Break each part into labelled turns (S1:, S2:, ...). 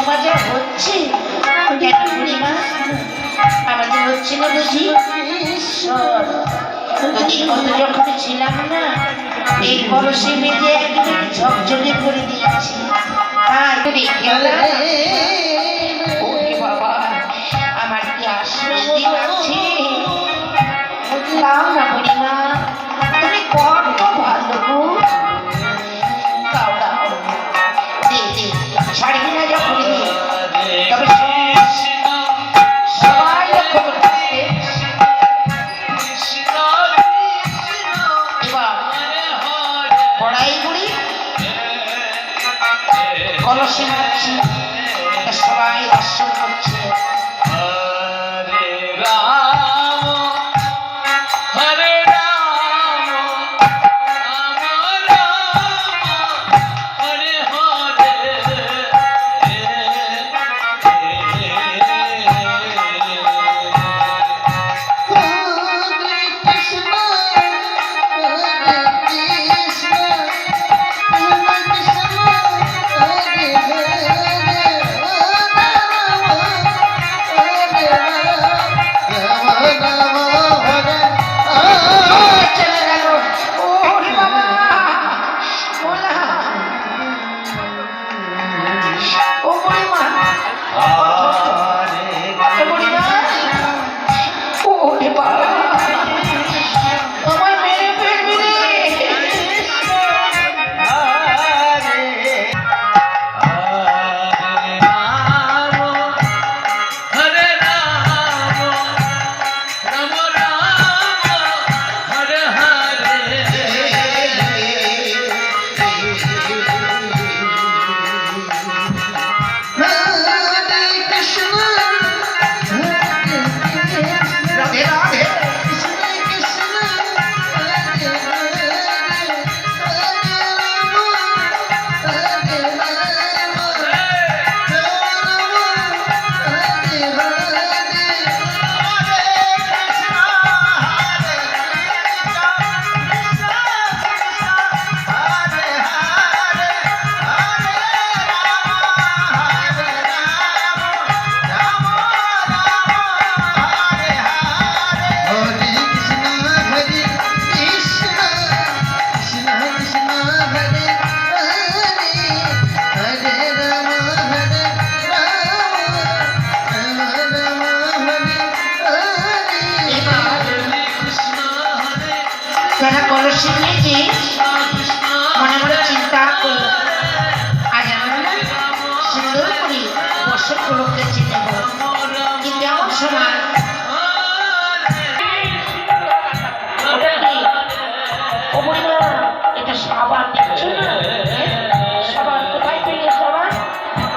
S1: মাঝে হচ্ছে? আমাদের হচ্ছে না বুঝি তোদের মতো যখন ছিলাম না এই পরশে মেঝে একদম ঝকঝকে করে দিয়েছি তাই বাবা আমার কি আশ্বাস দিন না কলসি মারছে সবাই দর্শন করছে।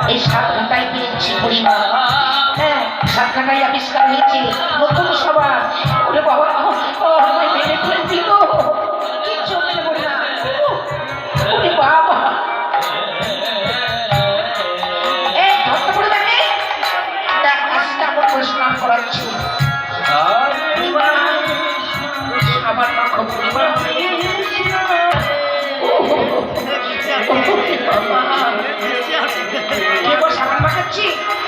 S1: এই সাত ঘাটায় পেয়েছি পরিবার হ্যাঁ সাত ঘাটায় আবিষ্কার হয়েছে। নতুন সবার ওরে বাবা মেরে ফেল Magic!